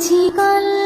আছি কল্লা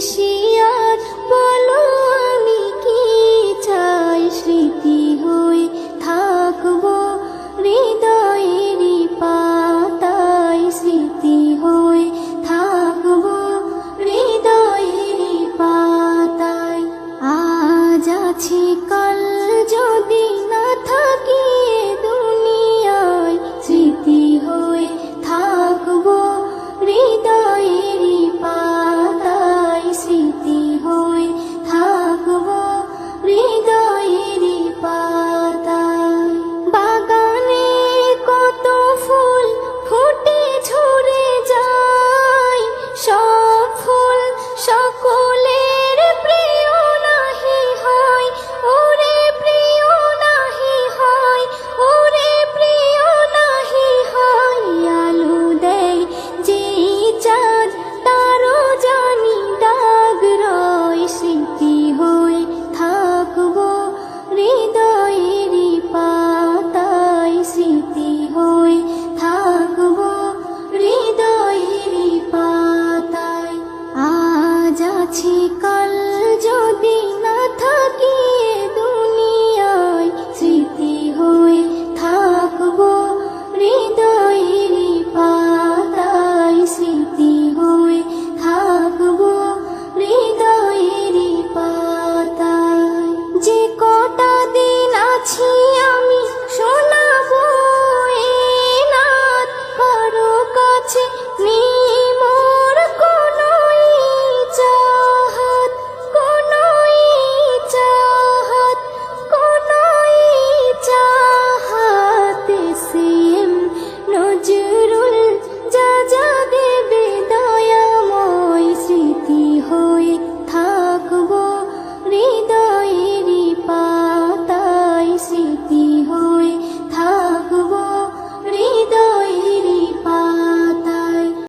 শিয়ার বলো আমি কি চাই? স্মৃতি হয়ে থাকব হৃদয়েরই পাতায়। স্মৃতি হয়ে থাকব হৃদয়ের পাতায়। আজ আছি কাল যদি